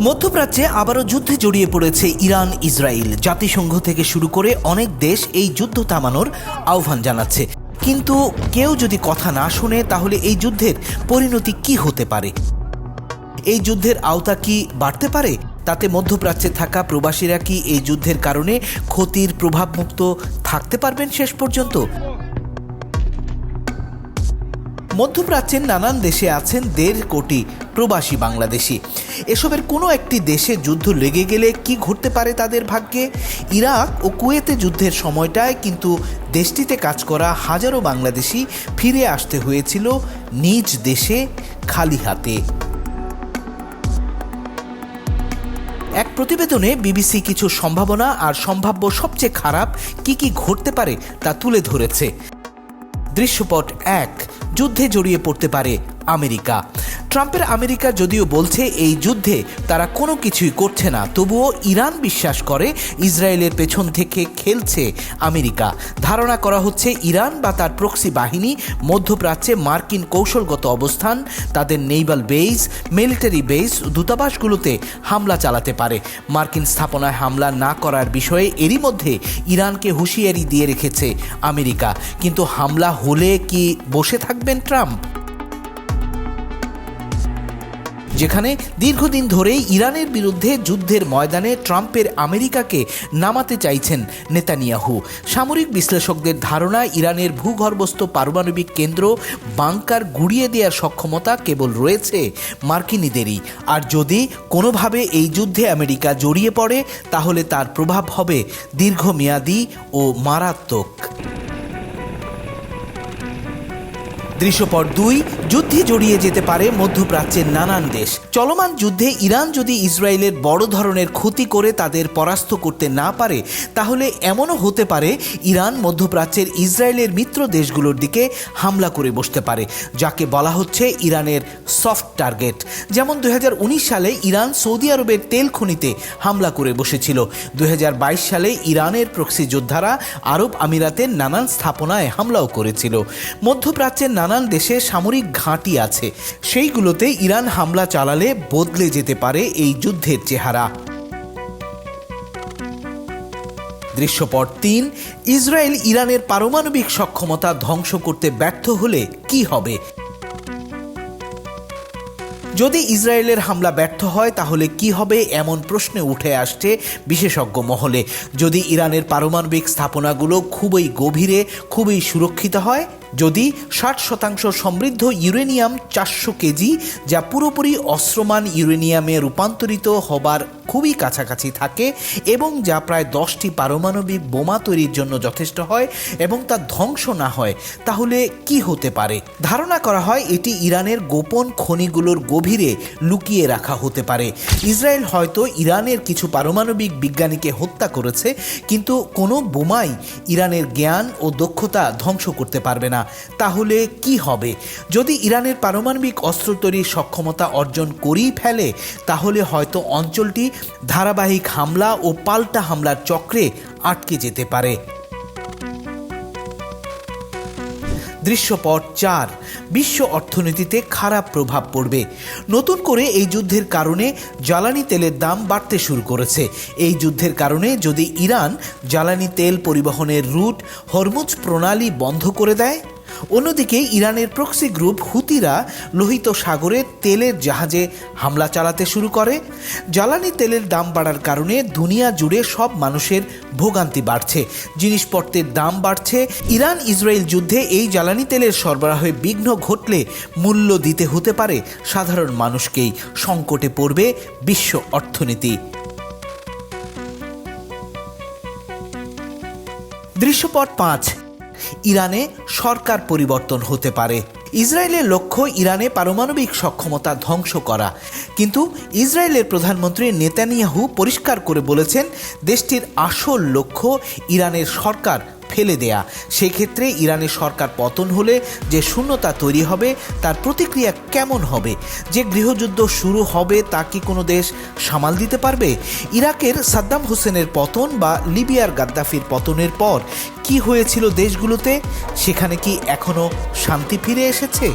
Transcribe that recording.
মধ্যপ্রাচ্যে আবারও যুদ্ধে জড়িয়ে পড়েছে ইরান, ইসরায়েল। জাতিসংঘ থেকে শুরু করে অনেক দেশ এই যুদ্ধ থামানোর আহ্বান জানাচ্ছে। কিন্তু কেউ যদি কথা না শুনে, তাহলে এই যুদ্ধের পরিণতি কি হতে পারে? এই যুদ্ধের আওতা কি বাড়তে পারে? তাতে মধ্যপ্রাচ্যে থাকা প্রবাসীরা কি এই যুদ্ধের কারণে ক্ষতির প্রভাবমুক্ত থাকতে পারবেন শেষ পর্যন্ত? মধ্যপ্রাচ্যের নানান দেশে আছেন দেড় কোটি প্রবাসী বাংলাদেশি। এসবের কোনো একটি দেশে যুদ্ধ লেগে গেলে কি ঘটতে পারে তাদের ভাগ্যে? ইরাক ও কুয়েতে যুদ্ধের সময়টায় কিন্তু দেশটিতে কাজ করা হাজারো বাংলাদেশি ফিরে আসতে হয়েছিল নিজ দেশে খালি হাতে। এক প্রতিবেদনে বিবিসি কিছু সম্ভাবনা আর সম্ভাব্য সবচেয়ে খারাপ কি কি ঘটতে পারে তা তুলে ধরেছে। দৃশ্যপট এক যুদ্ধে জড়িয়ে পড়তে পারে আমেরিকা। ট্রাম্পের আমেরিকা যদিও বলছে এই যুদ্ধে তারা কোনো কিছুই করছে না, তবুও ইরান বিশ্বাস করে ইসরায়েলের পেছন থেকে খেলছে আমেরিকা। ধারণা করা হচ্ছে ইরান বা তার প্রক্সি বাহিনী, মধ্যপ্রাচ্যে মার্কিন কৌশলগত অবস্থান, তাদের নেইভাল বেস মিলিটারি বেস দূতাবাসগুলোতে হামলা চালাতে পারে। মার্কিন স্থাপনায় হামলা না করার বিষয়ে এরই মধ্যে ইরানকে হুঁশিয়ারি দিয়ে রেখেছে আমেরিকা। কিন্তু হামলা হলে কি বসে থাকবেন ট্রাম্প? যেখানে দীর্ঘদিন ধরেই ইরানের বিরুদ্ধে যুদ্ধের ময়দানে ট্রাম্পের আমেরিকাকে নামাতে চাইছেন নেতানিয়াহু। সামরিক বিশ্লেষকদের ধারণা, ইরানের ভূগর্ভস্থ পারমাণবিক কেন্দ্র বাংকার গুড়িয়ে দেওয়ার সক্ষমতা কেবল রয়েছে মার্কিনীদেরই। আর যদি কোনোভাবে এই যুদ্ধে আমেরিকা জড়িয়ে পড়ে, তাহলে তার প্রভাব হবে দীর্ঘমেয়াদী ও মারাত্মক। দৃশ্যপট দুই, যুদ্ধে জড়িয়ে যেতে পারে মধ্যপ্রাচ্যের নানান দেশ। চলমান যুদ্ধে ইরান যদি ইসরায়েলের বড় ধরনের ক্ষতি করে তাদের পরাস্ত করতে না পারে, তাহলে এমনও হতে পারে ইরান মধ্যপ্রাচ্যের ইসরায়েলের মিত্র দেশগুলোর দিকে হামলা করে বসতে পারে, যাকে বলা হচ্ছে ইরানের সফট টার্গেট। যেমন দু হাজার উনিশ সালে ইরান সৌদি আরবের তেল খনিতে হামলা করে বসেছিল। দু হাজার বাইশ সালে ইরানের প্রক্সি যোদ্ধারা আরব আমিরাতের নানান স্থাপনায় হামলাও করেছিল। মধ্যপ্রাচ্যের নানান দেশে সামরিক ঘাঁটি আছে। সেইগুলোতে ইরান হামলা চালালে বদলে যেতে পারে এই যুদ্ধের চেহারা। দৃশ্যপট তিন, ইসরায়েল ইরানের পারমাণবিক সক্ষমতা ধ্বংস করতে ব্যর্থ হলে কি হবে? যদি ইসরায়েলের হামলা ব্যর্থ হয়, তাহলে কি হবে এমন প্রশ্নে উঠে আসছে বিশেষজ্ঞ মহলে। যদি ইরানের পারমাণবিক স্থাপনাগুলো খুবই গভীরে, খুবই সুরক্ষিত হয় যদি ষাট শতাংশ সমৃদ্ধ ইউরেনিয়াম চারশো কেজি, যা পুরোপুরি অস্ত্রমান ইউরেনিয়ামে রূপান্তরিত হবার খুবই কাছাকাছি থাকে এবং যা প্রায় দশটি পারমাণবিক বোমা তৈরির জন্য যথেষ্ট হয় এবং তা ধ্বংস না হয়, তাহলে কি হতে পারে? ধারণা করা হয় এটি ইরানের গোপন খনিগুলোর গভীরে লুকিয়ে রাখা হতে পারে। ইসরায়েল হয়তো ইরানের কিছু পারমাণবিক বিজ্ঞানীকে হত্যা করেছে, কিন্তু কোনো বোমাই ইরানের জ্ঞান ও দক্ষতা ধ্বংস করতে পারবে না। তাহলে কি হবে? যদি ইরানের পারমাণবিক অস্ত্র তৈরির সক্ষমতা অর্জন করেই ফেলে, তাহলে হয়তো অঞ্চলটি ধারাবাহিক হামলা ও পাল্টা হামলার চক্রে আটকে যেতে পারে। দৃশ্যপট চার, বিশ্ব অর্থনীতিতে খারাপ প্রভাব পড়বে। নতুন করে এই যুদ্ধের কারণে জ্বালানি তেলের দাম বাড়তে শুরু করেছে। এই যুদ্ধের কারণে যদি ইরান জ্বালানি তেল পরিবহনের রুট হরমুজ প্রণালী বন্ধ করে দেয় অন্যদিকে ইরানের প্রক্সি গ্রুপ হুতিরা লোহিত সাগরে তেলের জাহাজে হামলা চালাতে শুরু করে। জ্বালানি তেলের দাম বাড়ার কারণে দুনিয়া জুড়ে সব মানুষের ভোগান্তি বাড়ছে। জিনিসপত্রের দাম বাড়ছে। ইরান ইসরায়েল যুদ্ধে এই জ্বালানি তেলের সরবরাহে বিঘ্ন ঘটলে মূল্য দিতে হতে পারে সাধারণ মানুষকেই। সংকটে পড়বে বিশ্ব অর্থনীতি। দৃশ্যপট পাঁচ ইরানে সরকার পরিবর্তন হতে পারে। ইসরায়েলের লক্ষ্য ইরানে পারমাণবিক সক্ষমতা ধ্বংস করা। কিন্তু ইসরায়েলের প্রধানমন্ত্রী নেতানিয়াহু পরিষ্কার করে বলেছেন, দেশটির আসল লক্ষ্য ইরানের সরকার ফেলে দেয়া। সেক্ষেত্রে ইরানের সরকার পতন হলে যে শূন্যতা তৈরি হবে, তার প্রতিক্রিয়া কেমন হবে? যে গৃহযুদ্ধ শুরু হবে, তা কি কোনো দেশ সামাল দিতে পারবে? ইরাকের সাদ্দাম হোসেনের পতন বা লিবিয়ার গাদ্দাফির পতনের পর কি হয়েছিল দেশগুলোতে? সেখানে কি এখনও শান্তি ফিরে এসেছে?